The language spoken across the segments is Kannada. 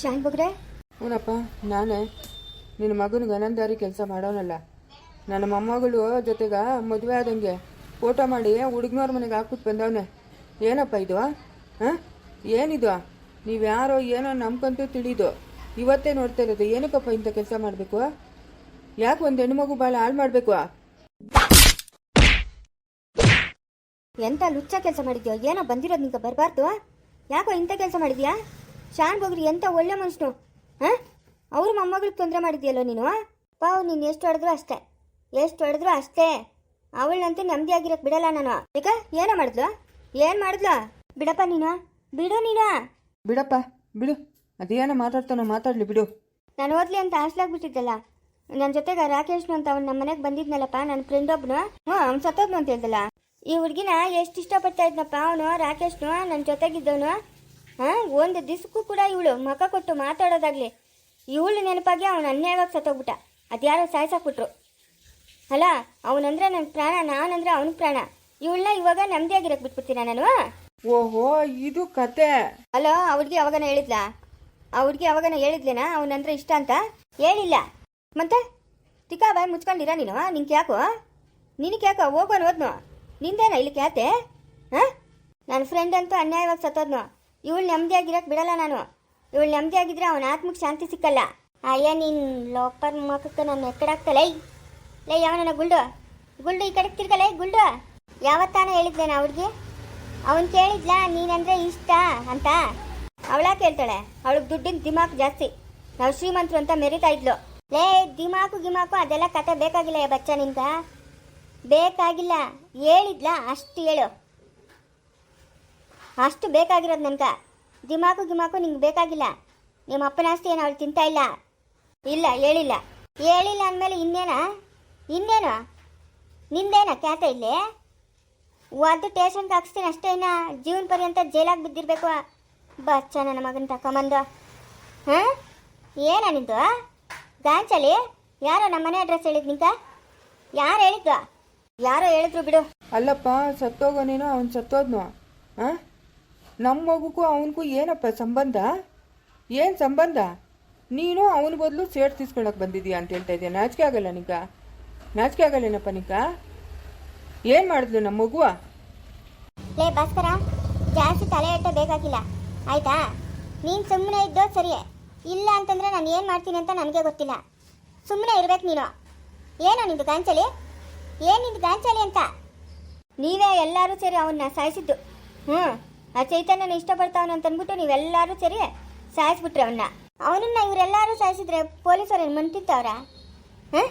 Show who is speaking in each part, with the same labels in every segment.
Speaker 1: ಶಾನ್ ಬಗ್ರೆ
Speaker 2: ಹ್ಞೂನಪ್ಪ ನಾನೇ. ನಿನ್ನ ಮಗನಿಗೆ ಅನಂದಾರಿ ಕೆಲಸ ಮಾಡೋನಲ್ಲ. ನನ್ನ ಮೊಮ್ಮಗಳು ಜೊತೆಗ ಮದುವೆ ಆದಂಗೆ ಫೋಟೋ ಮಾಡಿ ಹುಡುಗನವ್ರ ಮನೆಗೆ ಹಾಕ್ಬಿಟ್ಟು ಬಂದವನೆ. ಏನಪ್ಪ ಇದು ಹಾಂ ಏನಿದು? ನೀವು ಯಾರೋ ಏನೋ ನಮ್ಗಂತೂ ತಿಳಿದು ಇವತ್ತೇ ನೋಡ್ತಾ ಇರೋದು. ಏನಕ್ಕಪ್ಪ ಇಂಥ ಕೆಲಸ ಮಾಡಬೇಕು ಯಾಕೆ ಒಂದು ಮಗು ಭಾಳ ಹಾಳು ಮಾಡಬೇಕು
Speaker 1: ಎಂತ ಲುಚ್ಚ ಕೆಲಸ ಮಾಡಿದ್ಯೋ? ಏನೋ ಬಂದಿರೋದು ನಿಂಗೆ ಬರಬಾರ್ದು ಯಾಕೋ ಇಂಥ ಕೆಲಸ ಮಾಡಿದ್ಯಾ? ಶಾನ್ ಬಗ್ರಿ ಎಂತ ಒಳ್ಳೆ ಮನುಷ್ಯನು ಹಾಂ? ಅವ್ರ ಮೊಮ್ಮಗಳಿಗೆ ತೊಂದರೆ ಮಾಡಿದ್ಯಲ್ಲೋ ನೀನು ಪಾವ್ ನೀನು ಎಷ್ಟು ಹೊಡೆದ್ರು ಅಷ್ಟೇ ಎಷ್ಟು ಹೊಡೆದ್ರು ಅಷ್ಟೇ. ಅವಳನ್ನಂತ ನೆಮ್ಮದಿ ಆಗಿರಕ್ ಬಿಡಲ್ಲ ನಾನು. ಈಗ ಏನೋ ಮಾಡಿದ್ಲು? ಏನು ಮಾಡಿದ್ಲು? ಬಿಡಪ್ಪ ನೀನು ಬಿಡು ನೀನು.
Speaker 2: ಬಿಡಪ್ಪ ಬಿಡು. ಅದೇನೋ ಮಾತಾಡ್ತಾನೋ ಮಾತಾಡಲಿ ಬಿಡು.
Speaker 1: ನಾನು ಓದ್ಲಿ ಅಂತ ಹಾಸ್ಲಾಗ್ಬಿಟ್ಟಿದ್ದಲ್ಲ. ನನ್ನ ಜೊತೆಗೆ ರಾಕೇಶ್ನು ಅಂತ ಅವ್ನು ನಮ್ಮ ಮನೆಗೆ ಬಂದಿದ್ನಲ್ಲಪ್ಪ ನನ್ನ ಫ್ರೆಂಡ್ ಒಬ್ಬನು ಹ್ಞೂ ಅವ್ನು ಸತ್ತೋದ್ನು ಅಂತ ಹೇಳ್ದಲ್ಲ. ಈ ಹುಡುಗಿನ ಎಷ್ಟು ಇಷ್ಟಪಡ್ತಾ ಇದ್ನಪ್ಪ ಅವನು ರಾಕೇಶ್ನು ನನ್ನ ಜೊತೆಗಿದ್ದವನು. ಹಾಂ ಒಂದು ದಿವಸಕ್ಕೂ ಕೂಡ ಇವಳು ಮಕ ಕೊಟ್ಟು ಮಾತಾಡೋದಾಗ್ಲಿ ಇವಳು ನೆನಪಾಗಿ ಅವನು ಅನ್ಯಾಯವಾಗಿ ಸತ್ತೋಗ್ಬಿಟ್ಟ. ಅದ್ಯಾರೋ ಸಾಯಿಸಾಕ್ಬಿಟ್ರು. ಅಲ್ಲ ಅವನಂದ್ರೆ ನನ್ನ ಪ್ರಾಣ ನಾನಂದ್ರೆ ಅವನ ಪ್ರಾಣ. ಇವಳನ್ನ ಇವಾಗ ನೆಮ್ಮದಿಯಾಗಿರಕ್ಕೆ ಬಿಟ್ಬಿಡ್ತೀನ ನಾನು?
Speaker 2: ಓಹೋ ಇದು ಕತೆ.
Speaker 1: ಅಲೋ ಅವ್ರಿಗೆ ಯಾವಾಗನ ಅವಾಗನ ಹೇಳಿದ್ಲಾ ಅವ್ರಿಗೆ ಅವಾಗನ ಹೇಳಿದ್ಲೇನಾ? ಅವನಂದ್ರೆ ಇಷ್ಟ ಅಂತ? ಹೇಳಿಲ್ಲ. ಮತ್ತೆ? ತಿಕ್ಕಾ ಬಾಯಿ ಮುಚ್ಕೊಂಡಿರ ನೀನು? ನಿಂಗೆ ಯಾಕೋ? ನಿನಗೆ ಯಾಕೋ? ಹೋಗೋನು ಹೋದ್ನು? ನಿಂದೇನ ಇಲ್ಲಿ ಕ್ಯಾತೆ ಹಾಂ? ನನ್ನ ಫ್ರೆಂಡ್ ಅಂತೂ ಅನ್ಯಾಯವಾಗಿ ಸತ್ತೋದ್ನು? ಇವಳು ನೆಮ್ಮದಿಯಾಗಿರೋಕೆ ಬಿಡಲ್ಲ ನಾನು. ಇವಳು ನೆಮ್ಮದಿಯಾಗಿದ್ರೆ ಅವನ ಆತ್ಮಕ್ಕೆ ಶಾಂತಿ ಸಿಕ್ಕಲ್ಲ. ಅಯ್ಯ ನಿನ್ನ ಲೋಪರ್ ಮಕ್ಕಕ್ಕೆ ನಾನು ಲೈ ಲೇ ನನ್ನ ಗುಲ್ಡು ಗುಲ್ಡು ಈ ಕಡೆ ತಿರ್ಗಲೇ ಗುಲ್ಡು ಯಾವತ್ತಾನ ಹೇಳಿದ್ಲೇನ ಅವ್ರಿಗೆ ಅವನು ಕೇಳಿದ್ಲ, ನೀನಂದ್ರೆ ಇಷ್ಟ ಅಂತ. ಅವಳ ಕೇಳ್ತಾಳೆ, ಅವಳಿಗೆ ದುಡ್ಡಿನ ದಿಮಾಕ್ ಜಾಸ್ತಿ. ನಾವು ಶ್ರೀಮಂತರು ಅಂತ ಮೆರಿತಾ ಇದ್ಲು. ಲೇ, ದಿಮಾಕು ಗಿಮಾಕು ಅದೆಲ್ಲ ಕತೆ ಬೇಕಾಗಿಲ್ಲ ಬಚ್ಚ ನಿನ್ಗ? ಬೇಕಾಗಿಲ್ಲ, ಹೇಳಿದ್ಲ, ಅಷ್ಟು ಹೇಳು. ಅಷ್ಟು ಬೇಕಾಗಿರೋದು ನನಗೆ. ದಿಮಾಕು ಗಿಮಾಕು ನಿಂಗೆ ಬೇಕಾಗಿಲ್ಲ. ನಿಮ್ಮ ಅಪ್ಪನ ಆಸ್ತಿ ಏನು ಅವಳು ತಿಂತಾ ಇಲ್ಲ. ಇಲ್ಲ, ಹೇಳಿಲ್ಲ. ಹೇಳಿಲ್ಲ ಅಂದಮೇಲೆ ಇನ್ನೇನ? ಇನ್ನೇನು? ನಿಂದೇನ ಖ್ಯಾತ ಇಲ್ಲಿ? ಒದ್ದು ಟೇಷನ್ಗೆ ಹಾಕ್ಸ್ತೀನಿ ಇನ್ನ. ಜೀವನ ಪರ್ಯಂತ ಜೈಲಾಗಿ ಬಿದ್ದಿರಬೇಕು. ಬಚ್ಚ ನನ್ನ ಮಗನ ತಕೊಂಬಂದು. ಹಾಂ? ಏನ ನಿಂದು? ಗಾಂಚಲಿ? ಯಾರೋ ನಮ್ಮ ಮನೆ ಅಡ್ರೆಸ್ ಹೇಳಿದ್ ನಿಂತ ಯಾರು ಹೇಳಿದ್ದು ಯಾರೋ ಹೇಳಿದ್ರು ಬಿಡು.
Speaker 2: ಅಲ್ಲಪ್ಪ ಸತ್ತೋಗೋನೇನೋ ಅವನು ಸತ್ತೋದ್ನು. ಆ ನಮ್ಮ ಮಗುಗೂ ಅವನಿಗೂ ಏನಪ್ಪ ಸಂಬಂಧ? ಏನು ಸಂಬಂಧ? ನೀನು ಅವನ ಬದಲು ಸೇಟ್ ತಿಸ್ಕೊಳಕ್ ಬಂದಿದ್ಯಾ ಅಂತ ಹೇಳ್ತಾ ಇದೆಯಾ ನಾಚಿಕೆ ಆಗಲ್ಲ ನಿಕ ನಾಚಿಕೆ ಆಗಲ್ಲೇನಪ್ಪ ನಿಕ ಏನು ಮಾಡಿದ್ಲು ನಮ್ಮ ಮಗುವ?
Speaker 1: ಲೇ ಭಾಸ್ಕರ, ಜಾಸ್ತಿ ತಲೆ ಎಟ್ಟ ಬೇಕಾಗಿಲ್ಲ. ಆಯ್ತಾ? ನೀನು ಸುಮ್ಮನೆ ಇದ್ದೋ ಸರಿಯೇ ಇಲ್ಲ ಅಂತಂದ್ರೆ ನಾನು ಏನು ಮಾಡ್ತೀನಿ ಅಂತ ನನಗೆ ಗೊತ್ತಿಲ್ಲ. ಸುಮ್ಮನೆ ಇರ್ಬೇಕು ನೀನು. ಏನೋ ನಿಂದು ಗಾಂಚಲಿ? ಏನು ನಿಂದು ಗಾಂಚಲಿ ಅಂತ? ನೀವೇ ಎಲ್ಲರೂ ಸೇರಿ ಅವನ್ನ ಸಾಯಿಸಿದ್ದು. ಹ್ಞೂ ಆ ಚೈತನ್ಯನ ಇಷ್ಟಪಡ್ತಾವನು ಅಂತ ಅಂದ್ಬಿಟ್ಟು ನೀವೆಲ್ಲರೂ ಸರಿ ಸಾಯಿಸ್ಬಿಟ್ರಿ ಅವನ್ನ ಅವನನ್ನ ಇವರೆಲ್ಲರೂ ಸಾಯಿಸಿದ್ರೆ ಪೊಲೀಸರು ಮಂತಿತ್ತವ್ರ? ಹಾಂ?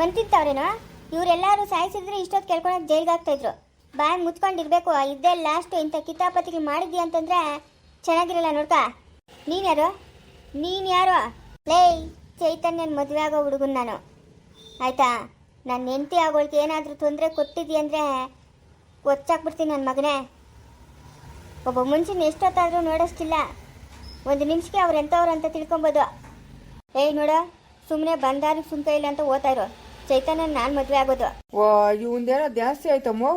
Speaker 1: ಮಂತಿತ್ತವ್ರೇನೋ? ಇವರೆಲ್ಲರೂ ಸಾಯಿಸಿದ್ರೆ ಇಷ್ಟೊತ್ತು ಕೇಳ್ಕೊಳಕ್ ಜೈಲ್ಗೆ ಆಗ್ತಾಯಿದ್ರು ಬಾಯಿ ಮುಚ್ಕೊಂಡಿರ್ಬೇಕು ಇದ್ದೇ ಲಾಸ್ಟ್ ಇಂಥ ಕಿತಾಪತಿಗೆ ಮಾಡಿದ್ಯಾ ಅಂತಂದ್ರೆ ಚೆನ್ನಾಗಿರಲ್ಲ ನೋಡ್ಕ. ನೀನ್ಯಾರು? ನೀನು ಯಾರು ಲೇ, ಚೈತನ್ಯನ ಮದುವೆ ಆಗೋ ಹುಡುಗನ್ ನಾನು. ಆಯ್ತಾ? ನನ್ನ ಹೆಂಡತಿ ಆಗೋಳ್ಗೆ ಏನಾದರೂ ತೊಂದರೆ ಕೊಟ್ಟಿದ್ದಿ ಅಂದರೆ ಒಚ್ಚಾಕ್ಬಿಡ್ತೀನಿ ನನ್ನ ಮಗನೇ. ಒಬ್ಬ ಮನುಷ್ಯನ ಎಷ್ಟೊತ್ತಾದರೂ ನೋಡೋಷ್ಟಿಲ್ಲ. ಒಂದು ನಿಮಿಷಕ್ಕೆ ಅವ್ರು ಎಂಥವ್ರು ಅಂತ ತಿಳ್ಕೊಬೋದು. ಏಯ್ ನೋಡ ಸುಮ್ಮನೆ ಬಂದಾರಿಗೆ ಸುಮ್ಕ ಇಲ್ಲ ಅಂತ ಓದ್ತಾ ಇರೋ. ಚೈತನ್ಯ ನಾನು ಮದುವೆ ಆಗೋದು.
Speaker 2: ಓ ಇವಂದೇನೋ ಜಾಸ್ತಿ ಆಯ್ತಮ್ಮ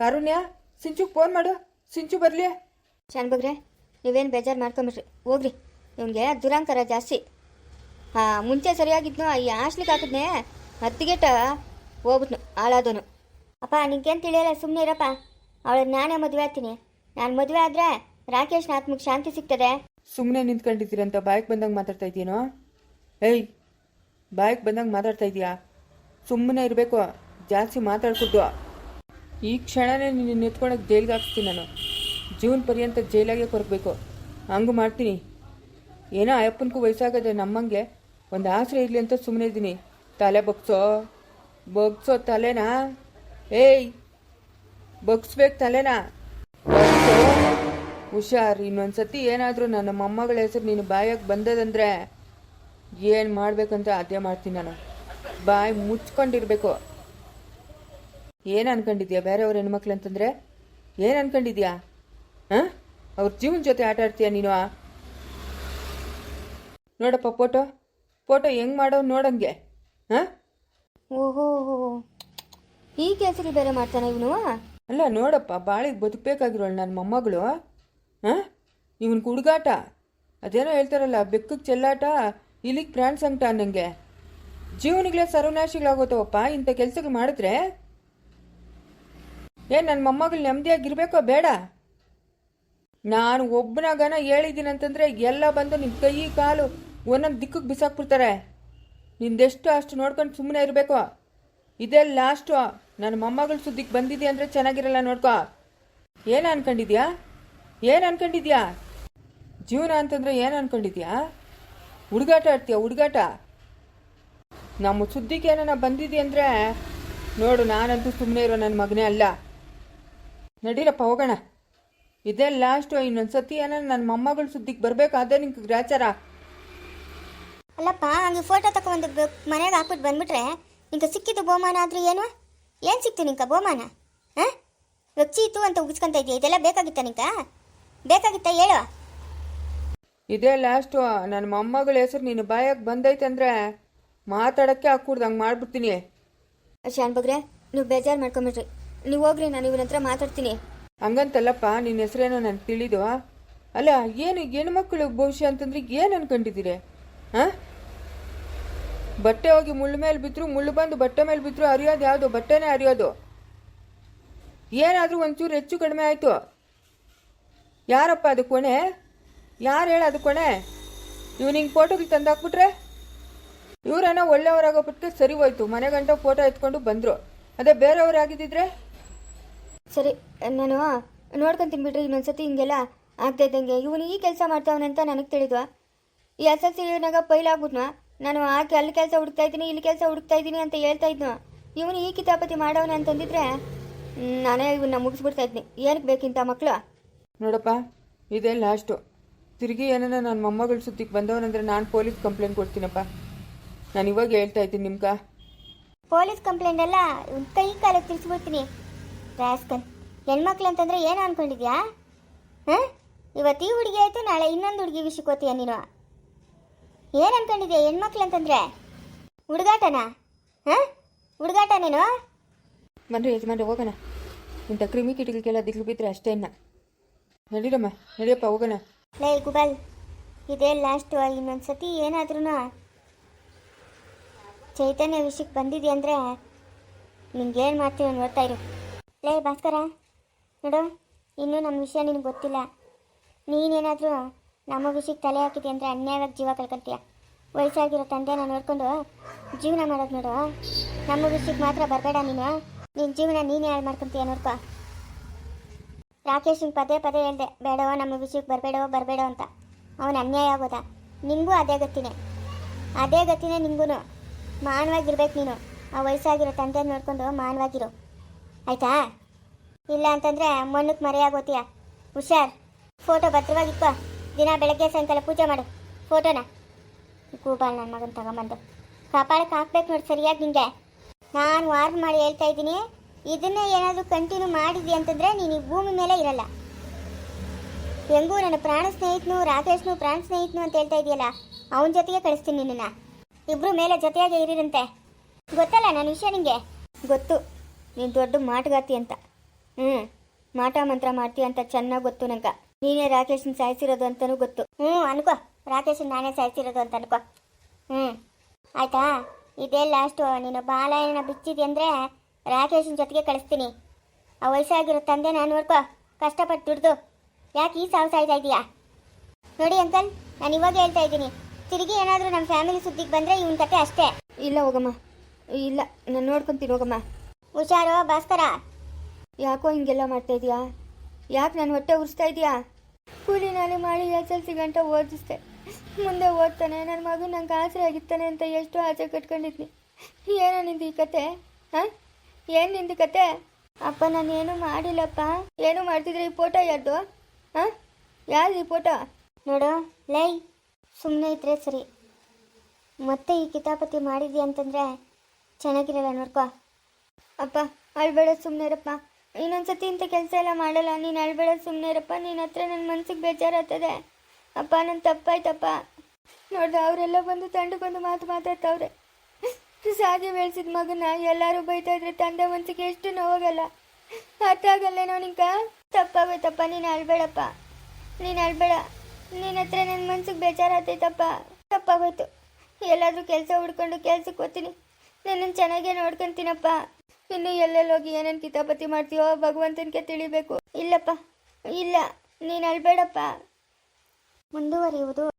Speaker 2: ಕಾರುಣ್ಯ ಸಿಂಚುಗೆ ಫೋನ್ ಮಾಡು. ಸಿಂಚು ಬರಲಿ.
Speaker 1: ಶಾನ್ಬಗ್ರೆ ನೀವೇನು ಬೇಜಾರು ಮಾಡ್ಕೊಂಬಿಟ್ರಿ ಹೋಗ್ರಿ. ನಿಮ್ಗೆ ದುರಾಂಕರ ಜಾಸ್ತಿ. ಹಾಂ ಮುಂಚೆ ಸರಿಯಾಗಿದ್ನು ಈ ಹಾಸ್ಲಿಕ್ಕೆ ಹಾಕಿದ್ನೆ ಹತ್ತಿಗೆಟ ಹೋಗ್ಬಿಟ್ನು ಹಾಳಾದನು. ಅಪ್ಪ ನಿಂಗೇನು ತಿಳಿಯಲ್ಲ ಸುಮ್ಮನೆ ಇರಪ್ಪ. ಅವಳು ನಾನೇ ಮದುವೆ ಆಗ್ತೀನಿ. ನಾನು ಮದುವೆ ಆದರೆ ರಾಕೇಶ್ನ ಆತ್ಮಕ್ಕೆ ಶಾಂತಿ ಸಿಗ್ತದೆ.
Speaker 2: ಸುಮ್ಮನೆ ನಿಂತ್ಕೊಂಡಿದ್ದೀರಂತ ಬಾಯಕ್ ಬಂದಂಗೆ ಮಾತಾಡ್ತಾ ಇದ್ದೀನೋ? ಏಯ್, ಬಾಯಕ್ ಬಂದಂಗೆ ಮಾತಾಡ್ತಾ ಇದೀಯಾ ಸುಮ್ಮನೆ ಇರಬೇಕು, ಜಾಸ್ತಿ ಮಾತಾಡ್ಕೊಟ್ಟು. ಈ ಕ್ಷಣನೇ ನಿನ್ನ ನಿಂತ್ಕೊಳಕ್ಕೆ ಜೈಲಿಗೆ ಹಾಕ್ತೀನಿ ನಾನು. ಜೀವನ ಪರ್ಯಂತ ಜೈಲಾಗೆ ಕೊರಕಬೇಕು. ಹಂಗೆ ಮಾಡ್ತೀನಿ. ಏನೋ ಅಯ್ಯಪ್ಪನಿಗೂ ವಯಸ್ಸಾಗದೆ ನಮ್ಮಂಗೆ ಒಂದು ಆಸರೆ ಇರಲಿ ಅಂತ ಸುಮ್ಮನೆ ಇದ್ದೀನಿ. ತಲೆ ಬಗ್ಸೋ ಬಗ್ಸೋ ತಲೆನಾ? ಏಯ್, ಬಗ್ಸ್ಬೇಕು ತಲೆನಾ? ಹುಷಾರ್ ಇನ್ನೊಂದ್ಸತಿ ಏನಾದರೂ ನನ್ನ ಮೊಮ್ಮಗಳ ಹೆಸರು ನೀನು ಬಾಯಾಗಿ ಬಂದದಂದ್ರೆ ಏನು ಮಾಡಬೇಕಂತ ಅದೇ ಮಾಡ್ತೀನಿ ನಾನು. ಬಾಯಿ ಮುಚ್ಕೊಂಡಿರ್ಬೇಕು. ಏನು ಅನ್ಕೊಂಡಿದ್ಯಾ ಬೇರೆಯವ್ರ ಹೆಣ್ಮಕ್ಳು ಅಂತಂದ್ರೆ? ಏನು ಅನ್ಕೊಂಡಿದ್ಯಾ? ಹಾಂ? ಅವ್ರ ಜೀವನ ಜೊತೆ ಆಟ ಆಡ್ತೀಯ ನೀನು? ನೋಡಪ್ಪ ಫೋಟೋ. ಫೋಟೋ ಹೆಂಗೆ ಮಾಡೋ ನೋಡಂಗೆ. ಹಾಂ?
Speaker 1: ಓಹೋ ಈ ಕೆಲಸಕ್ಕೆ ಬೇರೆ ಮಾಡ್ತಾನೆ ಇವನು?
Speaker 2: ಅಲ್ಲ ನೋಡಪ್ಪ ಬಾಳಿಗೆ ಬದುಕಬೇಕಾಗಿರೋಳು ನನ್ನ ಮೊಮ್ಮಗಳು. ಹಾಂ? ಇವನ್ ಹುಡುಗಾಟ ಅದೇನೋ ಹೇಳ್ತಾರಲ್ಲ ಬೆಕ್ಕಕ್ಕೆ ಚೆಲ್ಲಾಟ ಇಲ್ಲಿಗೆ ಪ್ರಾಣ ಸಂಕಟ ಅನ್ನಂಗೆ. ಜೀವನಿಗಳೇ ಸರ್ವನಾಶಿಗಳಾಗೋತವಪ್ಪ, ಇಂಥ ಕೆಲಸಗಳು ಮಾಡಿದ್ರೆ? ಏ ನನ್ನ ಮೊಮ್ಮಗಳು ನೆಮ್ಮದಿಯಾಗಿರ್ಬೇಕೋ ಬೇಡ. ನಾನು ಒಬ್ಬನಾಗನ ಹೇಳಿದ್ದೀನಿ ಅಂತಂದರೆ ಎಲ್ಲ ಬಂದು ನಿಮ್ಮ ಕೈ, ಕಾಲು ಒಂದೊಂದು ದಿಕ್ಕಿಗೆ ಬಿಸಾಕ್ಬಿಡ್ತಾರೆ. ನಿಂದೆಷ್ಟು ಅಷ್ಟು ನೋಡ್ಕೊಂಡು ಸುಮ್ಮನೆ ಇರಬೇಕು? ಇದೇ ಲಾಸ್ಟು. ನನ್ನ ಮೊಮ್ಮಗಳ ಸುದ್ದಿಗೆ ಬಂದಿದೆ ಅಂದರೆ ಚೆನ್ನಾಗಿರಲ್ಲ ನೋಡ್ಕೋ. ಏನು ಅನ್ಕೊಂಡಿದ್ಯಾ? ಏನು ಅನ್ಕೊಂಡಿದ್ಯಾ? ಜೀವನ ಅಂತಂದ್ರೆ ಏನು ಅನ್ಕೊಂಡಿದ್ಯಾ? ಹುಡುಗಾಟ ಆಡ್ತೀಯ, ಹುಡುಗಾಟ? ನಮ್ಮ ಸುದ್ದಿಗೆ ಏನಾನ ಬಂದಿದೆ ಅಂದರೆ, ನೋಡು, ನಾನಂತೂ ಸುಮ್ಮನೆ ಇರೋ ನನ್ನ ಮಗನೇ ಅಲ್ಲ. ನಡೀರಪ್ಪ, ಹೋಗೋಣ. ಇದೇ ಲಾಸ್ಟು ಇನ್ನೊಂದು ಸತಿ ಏನೋ ನನ್ನ ಮೊಮ್ಮಗಳ ಸುದ್ದಿಗೆ ಬರಬೇಕಾದ್ರೆ ನಿಂಗೆ ಗ್ರಾಚಾರ.
Speaker 1: ಅಲ್ಲಪ್ಪ, ಹಂಗೆ ಫೋಟೋ ತಗೊಂಡು ಮನೆಗೆ ಹಾಕ್ಬಿಟ್ಟು ಬಂದ್ಬಿಟ್ರೆ, ನಿಂಗೆ ಸಿಕ್ಕಿದ್ದು ಬಹುಮಾನ ಆದ್ರೆ ಏನು? ಏನು ಸಿಕ್ತು ನಿಂಕ ಬಹುಮಾನ? ಹಾಂ? ಇತ್ತು ಅಂತ ಉಗಿಸ್ಕೊಂತ ಇದೆಯಾ? ಇದೆಲ್ಲ ಬೇಕಾಗಿತ್ತ ನಿಂಕ ಬೇಕಾಗಿತ್ತ ಹೇಳು.
Speaker 2: ಇದೇ ಲಾಸ್ಟು ನನ್ನ ಮೊಮ್ಮಗಳ ಹೆಸರು ನಿನ್ನ ಬಾಯಾಗ ಬಂದೈತೆ ಅಂದ್ರೆ ಮಾತಾಡೋಕ್ಕೆ ಹಾಕ್ಕೊಡ್ದು ಹಂಗೆ ಮಾಡ್ಬಿಡ್ತೀನಿ.
Speaker 1: ಶಾನ್ ಬಗ್ರೆ ನೀವು ಬೇಜಾರು ಮಾಡ್ಕೊಂಬಿಡ್ರಿ. ನೀವು ಹೋಗ್ರಿ ನಾನು ಇವನ ಹತ್ರ ಮಾತಾಡ್ತೀನಿ.
Speaker 2: ಹಂಗಂತಲ್ಲಪ್ಪ ನಿನ್ನ ಹೆಸರೇನೋ ನಾನು ತಿಳಿದು ಅಲ್ಲ ಏನು ಹೆಣ್ಮಕ್ಳು ಭವಿಷ್ಯ ಅಂತಂದ್ರೆ ಏನು ಅನ್ಕೊಂಡಿದ್ದೀರಿ ಹಾಂ ಬಟ್ಟೆ ಹೋಗಿ ಮುಳ್ಳು ಮೇಲೆ ಬಿದ್ರು ಮುಳ್ಳು ಬಂದು ಬಟ್ಟೆ ಮೇಲೆ ಬಿದ್ರು ಅರಿಯೋದು ಯಾವುದು? ಬಟ್ಟೆನೇ ಅರಿಯೋದು. ಏನಾದರೂ ಒಂಚೂರು ಹೆಚ್ಚು ಕಡಿಮೆ ಆಯಿತು. ಯಾರಪ್ಪ ಅದು ಕೊಣೆ? ಯಾರು ಹೇಳ ಅದು ಕೊಣೆ? ಇವ್ ನಿಂಗೆ ಫೋಟೋಗಳು ತಂದಾಕ್ಬಿಟ್ರೆ? ಇವರೇನೋ ಒಳ್ಳೆಯವರಾಗೋಗ್ಬಿಟ್ಟು ಸರಿ ಹೋಯ್ತು. ಮನೆ ಗಂಟ ಫೋಟೋ ಎತ್ಕೊಂಡು ಬಂದರು. ಅದೇ ಬೇರೆಯವ್ರು ಆಗಿದ್ದಿದ್ರೆ?
Speaker 1: ಸರಿ, ನಾನು ನೋಡ್ಕೊಂತೀನಿ ಬಿಡ್ರಿ ಇನ್ನೊಂದ್ಸತಿ ಹಿಂಗೆಲ್ಲ ಆಗ್ತಾ ಇದ್ದಂಗೆ. ಇವನು ಈ ಕೆಲಸ ಮಾಡ್ತಾವನಂತ ನನಗೆ ತಿಳಿದ್ವ. ಈ ಎಸ್ ಎಲ್ ಸಿನಾಗ ಪೈಲಾಗ್ಬಿಟ್ನ ನಾನು ಆಕೆ ಅಲ್ಲಿ ಕೆಲಸ ಹುಡುಕ್ತಾ ಇದ್ದೀನಿ, ಇಲ್ಲಿ ಕೆಲಸ ಹುಡುಕ್ತಾ ಇದ್ದೀನಿ ಅಂತ ಹೇಳ್ತಾ ಇದ್ನು. ಇವನು ಈ ಕಿತಾಪತಿ ಮಾಡವನೆ ಅಂತಂದಿದ್ರೆ ನಾನೇ ಇವನ್ನ ಮುಗಿಸ್ಬಿಡ್ತಾ ಇದ್ದೀನಿ ಏನಕ್ಕೆ ಬೇಕಿಂತ ಮಕ್ಕಳು
Speaker 2: ನೋಡಪ್ಪ ಇದೇ ಲಾಸ್ಟು ತಿರುಗಿ ಏನನ್ನ ನನ್ನ ಮೊಮ್ಮಗಳ ಸುದ್ದಿಗೆ ಬಂದವನಂದ್ರೆ ನಾನು ಪೊಲೀಸ್ ಕಂಪ್ಲೇಂಟ್ ಕೊಡ್ತೀನಪ್ಪ. ನಾನು ಇವಾಗ ಹೇಳ್ತಾ ಇದ್ದೀನಿ ನಿಮ್ಗೆ.
Speaker 1: ಪೊಲೀಸ್ ಕಂಪ್ಲೇಂಟ್ ಎಲ್ಲ ಇವ್ನ್ ಕೈ ಕಾಲಕ್ಕೆ ತಿಳಿಸ್ಬಿಡ್ತೀನಿ ರಾಸ್ಕಲ್ ಹೆಣ್ಮಕ್ಳು ಅಂತಂದ್ರೆ ಏನು ಅನ್ಕೊಂಡಿದ್ಯಾ? ಹಾಂ? ಇವತ್ತು ಈ ಹುಡುಗಿ ಆಯ್ತು ನಾಳೆ ಇನ್ನೊಂದು ಹುಡುಗಿ ವಿಷಯ ಹೋಗ್ತೀಯ ನೀನು. ಏನು ಅನ್ಕೊಂಡಿದ್ಯಾ ಹೆಣ್ಮಕ್ಳು ಅಂತಂದ್ರೆ? ಹುಡುಗಾಟನಾ? ಹಾಂ? ಹುಡುಗಾಟ ನೀನು?
Speaker 2: ಬನ್ರಿ ಯಜಮಾನ್ರೆ ಹೋಗೋಣ. ಇಂಥ ಕ್ರಿಮಿ ಕಿಟಕಿಗೆಲ್ಲ ದಿಗ್ಲು ಬಿದ್ದರೆ ಅಷ್ಟೇ ಇನ್ನ. ನಡೀರಮ್ಮ, ನಡಿಯಪ್ಪ, ಹೋಗೋಣ.
Speaker 1: ಲೈ ಗುಬಲ್ ಇದೇ ಲಾಸ್ಟು ಇನ್ನೊಂದು ಸತಿ ಏನಾದ್ರೂ ಚೈತನ್ಯ ವಿಷಯಕ್ಕೆ ಬಂದಿದೆ ಅಂದರೆ ನಿಂಗೇನು ಮಾಡ್ತೀವಿ ನೋಡ್ತಾ ಇರು. ಲೇ, ಭಾಸ್ಕರ, ನೋಡು, ಇನ್ನೂ ನಮ್ಮ ವಿಷಯ ನಿನಗೆ ಗೊತ್ತಿಲ್ಲ. ನೀನೇನಾದರೂ ನಮ್ಮ ವಿಷಯಕ್ಕೆ ತಲೆ ಹಾಕಿದೆ ಅಂದರೆ ಅನ್ಯಾಯವಾಗಿ ಜೀವ ಕಳ್ಕೊತೀಯ? ವಯಸ್ಸಾಗಿರೋ ತಂದೆನ ನೋಡ್ಕೊಂಡು ಜೀವನ ಮಾಡೋದು ನೋಡು. ನಮ್ಮ ವಿಷಯಕ್ಕೆ ಮಾತ್ರ ಬರಬೇಡ ನೀನು. ನಿನ್ನ ಜೀವನ ನೀನೇ ಹಾಳು ಮಾಡ್ಕೊತೀಯ ನೋಡ್ಕೊ. ರಾಕೇಶ್ ಹಿಂಗೆ ಪದೇ ಪದೇ ಹೇಳಿದೆ, ಬೇಡವೋ, ನಮ್ಮ ವಿಷಯಕ್ಕೆ ಬರಬೇಡವೋ ಬರಬೇಡೋ ಅಂತ. ಅವನು ಅನ್ಯಾಯ ಆಗೋದಾ? ನಿಮಗೂ ಅದೇ ಗತಿನೇ. ಅದೇ ಗತಿನೇ ನಿಮಗೂ ಮಾನವಾಗಿರ್ಬೇಕು ನೀನು. ಆ ವಯಸ್ಸಾಗಿರೋ ತಂದೆ ನೋಡ್ಕೊಂಡು ಮಾನವಾಗಿರು. ಆಯ್ತಾ? ಇಲ್ಲ ಅಂತಂದರೆ ಮಣ್ಣಕ್ಕೆ ಮರೆಯಾಗೋತೀಯ ಹುಷಾರ್. ಫೋಟೋ ಭದ್ರವಾಗಿಪ್ಪ ದಿನ ಬೆಳಗ್ಗೆ ಸಾಯಂಕಾಲ ಪೂಜೆ ಮಾಡು. ಫೋಟೋನ. ಗೂಬಾಲ್ ನನ್ನ ಮಗನ ತಗೊಂಬಂದು. ಕಪಾಳಕ್ಕೆ ಹಾಕ್ಬೇಕು ನೋಡಿ ಸರಿಯಾಗಿ ನಿಂಗೆ. ನಾನು ವಾರ್ನ್ ಮಾಡಿ ಹೇಳ್ತಾ ಇದ್ದೀನಿ. ಇದನ್ನೇ ಏನಾದರೂ ಕಂಟಿನ್ಯೂ ಮಾಡಿದ್ವಿ ಅಂತಂದರೆ ನೀನು ಈ ಭೂಮಿ ಮೇಲೆ ಇರಲ್ಲ. ಹೆಂಗೂ ನನ್ನ ಪ್ರಾಣ ಸ್ನೇಹಿತನು, ರಾಕೇಶ್ನು ಪ್ರಾಣ ಸ್ನೇಹಿತನು ಅಂತ ಹೇಳ್ತಾ ಇದೆಯಲ್ಲ, ಅವನ ಜೊತೆಗೆ ಕಳಿಸ್ತೀನಿ ನಿನ್ನನ್ನು. ಇಬ್ಬರು ಮೇಲೆ ಜೊತೆಯಾಗಿ ಇರಿರಂತೆ. ಗೊತ್ತಲ್ಲ ನನ್ನ ವಿಷಯ ನಿಮಗೆ ಗೊತ್ತು. ನೀನು ದೊಡ್ಡ ಮಾಟಗಾತಿ ಅಂತ. ಹ್ಞೂ ಮಾಟ ಮಂತ್ರ ಮಾಡ್ತೀಯ ಅಂತ ಚೆನ್ನಾಗಿ ಗೊತ್ತು ನಂಗೆ. ನೀನೇ ರಾಕೇಶನ್ ಸಾಯಿಸಿರೋದು ಅಂತಲೂ ಗೊತ್ತು. ಹ್ಞೂ ಅನ್ಕೋ. ರಾಕೇಶನ್ ನಾನೇ ಸಾಯಿಸಿರೋದು ಅಂತ ಅನ್ಕೋ. ಹ್ಞೂ ಆಯಿತಾ? ಇದೇ ಲಾಸ್ಟು ನೀನು ಬಾಲಯ್ಯನ ಬಿಚ್ಚಿದೆ ಅಂದರೆ ರಾಕೇಶನ್ ಜೊತೆಗೆ ಕಳಿಸ್ತೀನಿ. ಆ ವಯಸ್ಸಾಗಿರೋ ತಂದೆ ನಾನು ನೋಡ್ಕೋ ಕಷ್ಟಪಟ್ಟು ದುಡ್ದು. ಯಾಕೆ ಈ ಸಾವು ಸಾಯ್ತಾ ಇದೀಯಾ? ನೋಡಿ ಅಂಕಲ್ ನಾನು ಇವಾಗ ಹೇಳ್ತಾ ಇದ್ದೀನಿ. ತಿರುಗಿ ಏನಾದರೂ ನಮ್ಮ ಫ್ಯಾಮಿಲಿ ಸುದ್ದಿಗೆ ಬಂದರೆ ಇವನ ಕತೆ ಅಷ್ಟೇ.
Speaker 3: ಇಲ್ಲ ಹೋಗಮ್ಮ. ಇಲ್ಲ ನಾನು ನೋಡ್ಕೊಂತೀನಿ ಹೋಗಮ್ಮ.
Speaker 1: ಹುಷಾರೋ ಭಾಸ್ಕರ?
Speaker 3: ಯಾಕೋ ಹಿಂಗೆಲ್ಲ ಮಾಡ್ತಾ ಇದೀಯಾ? ಯಾಕೆ ನಾನು ಹೊಟ್ಟೆ ಉರಿಸ್ತಾ ಇದೀಯಾ? ಕೂಲಿ ನಾಳೆ ಮಾಡಿ ಎಸ್ ಎಲ್ ಸಿ ಗಂಟೆ ಓದಿಸ್ದೆ. ಮುಂದೆ ಓದ್ತಾನೆ ನನ್ನ ಮಗು ನಂಗೆ ಆಸರೆ ಆಗಿರ್ತಾನೆ ಅಂತ ಎಷ್ಟು ಆಸೆ ಕಟ್ಕೊಂಡಿದ್ನಿ. ಏನೋ ನಿಂದು ಈ ಕತೆ ಹಾಂ? ಏನು ನಿಂದು ಕತೆ? ಅಪ್ಪ, ನಾನು ಏನು ಮಾಡಿಲ್ಲಪ್ಪ. ಏನು ಮಾಡ್ತಿದ್ರೆ ಈ ಫೋಟೋ ಯಾರ್ದು? ಹಾಂ? ಯಾರು ಈ ಫೋಟೋ
Speaker 1: ನೋಡು, ಲೈ ಸುಮ್ಮನೆ ಇದ್ರೆ ಸರಿ. ಮತ್ತೆ ಈ ಕಿತಾಪತಿ ಮಾಡಿದ್ಯಾ ಅಂತಂದರೆ ಚೆನ್ನಾಗಿರಲ್ಲ ನೋಡ್ಕೋ.
Speaker 3: ಅಪ್ಪ, ಅಳ್ಬೇಡ ಸುಮ್ಮನೆ ಇರಪ್ಪ. ಇನ್ನೊಂದ್ಸತಿ ಇಂಥ ಕೆಲಸ ಎಲ್ಲ ಮಾಡಲ್ಲ. ನೀನು ಅಳ್ಬೇಡ ಸುಮ್ಮನೆ ಇರಪ್ಪ. ನಿನ್ನ ಹತ್ರ ನನ್ನ ಮನ್ಸಿಗೆ ಬೇಜಾರಾಗ್ತದೆ. ಅಪ್ಪ ನನ್ನ ತಪ್ಪಾಯ್ತಪ್ಪ. ನೋಡ್ದೆ, ಅವರೆಲ್ಲ ಬಂದು ತಂಡಕ್ಕೊಂದು ಮಾತು ಮಾತಾಡ್ತಾವ್ರೆ. ಸಾಗಿ ಬೆಳೆಸಿದ ಮಗನ ಎಲ್ಲರೂ ಬೈತಾ ಇದ್ರೆ ತಂದೆ ಮನ್ಸಿಗೆ ಎಷ್ಟು ನೋವಾಗಲ್ಲ? ಅರ್ಥ ಆಗಲ್ಲೇನೋ ನಿಂಕ ತಪ್ಪಾಗೋಯ್ತಪ್ಪ ನೀನು ಅಳ್ಬೇಡಪ್ಪ. ನೀನು ಅಳ್ಬೇಡ.
Speaker 1: ನಿನ್ನ ಹತ್ರ ನನ್ನ ಮನ್ಸಿಗೆ ಬೇಜಾರಾಗ್ತೈತಪ್ಪ ತಪ್ಪಾಗೋಯ್ತು. ಎಲ್ಲಾದರೂ ಕೆಲಸ ಹುಡ್ಕೊಂಡು ಕೆಲ್ಸಕ್ಕೆ ಹೋಗ್ತೀನಿ. ನನ್ನನ್ನು ಚೆನ್ನಾಗೇ ನೋಡ್ಕೊಂತೀನಪ್ಪ. ಇನ್ನು ಎಲ್ಲೆಲ್ಲಿ ಹೋಗಿ ಏನೇನು ಕಿತಾಪತಿ ಮಾಡ್ತೀಯೋ ಭಗವಂತನಿಗೆ ತಿಳಿಬೇಕು. ಇಲ್ಲಪ್ಪ. ಇಲ್ಲ. ನೀನು ಅಳ್ಬೇಡಪ್ಪ.
Speaker 4: ಮುಂದುವರಿಯುವುದು